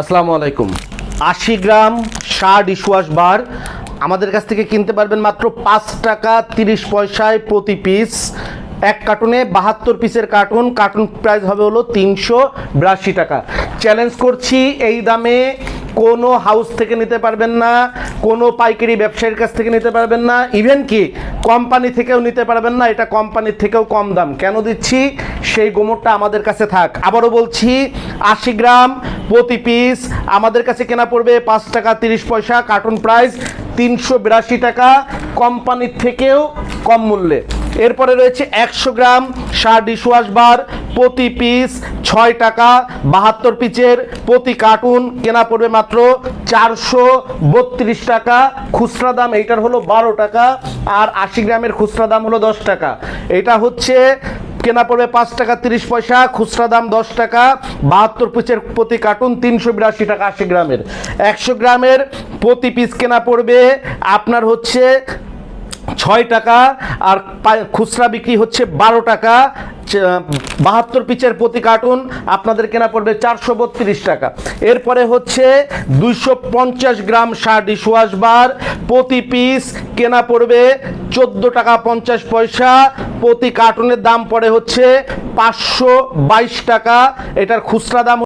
আসসালামু আলাইকুম। আশি গ্রাম সার ডিশওয়াশ বার আমাদের কাছ থেকে কিনতে পারবেন মাত্র পাঁচ টাকা তিরিশ পয়সায় প্রতি পিস এক কার্টুনে বাহাত্তর পিসের কার্টুন কার্টুন প্রাইস হবে হলো তিনশো বিরাশি টাকা। চ্যালেঞ্জ করছি এই দামে কোনো হাউস থেকে নিতে পারবেন না, কোনো পাইকারি ব্যবসায়ীর কাছ থেকে নিতে পারবেন না ইভেন কি কোম্পানি থেকেও নিতে পারবেন না, এটা কোম্পানির থেকেও কম দাম। কেন দিচ্ছি? সেই গোমরটা আমাদের কাছে থাক। আবারও বলছি, আশি গ্রাম প্রতি পিস আমাদের কাছে কেনা পড়বে পাঁচ টাকা তিরিশ পয়সা কার্টুন প্রাইস তিনশো বিরাশি টাকা কোম্পানির থেকেও কম মূল্যে। এরপরে রয়েছে একশো গ্রাম সার ডিশওয়াশ বার, প্রতি পিস ছয় টাকা, বাহাত্তর পিচের প্রতি কার্টুন কেনা পড়বে মাত্র চারশো বত্রিশ টাকা। খুচরা দাম এইটার হলো বারো টাকা আর আশি গ্রামের খুচরা দাম হলো দশ টাকা। এটা হচ্ছে কেনা পড়বে পাঁচ টাকা তিরিশ পয়সা, খুচরা দাম দশ টাকা, বাহাত্তর পিসের প্রতি কার্টুন তিনশো বিরাশি টাকা আশি গ্রামের। একশো গ্রামের প্রতি পিস কেনা পড়বে আপনার হচ্ছে ছয় টাকা, আর খুচরা বিক্রি হচ্ছে বারো টাকা বাহাত্তর পিচের প্রতি কার্টুন, আপনাদের কেনা পড়বে চারশো বত্রিশ টাকা। এরপরে হচ্ছে দুইশো পঞ্চাশ গ্রাম সার ডিশওয়াশ বার, প্রতি পিস কেনা পড়বে চোদ্দ টাকা পঞ্চাশ পয়সা, প্রতি কার্টুনের দাম পড়ে হচ্ছে পাঁচশো বাইশ টাকা, এটার খুচরা দাম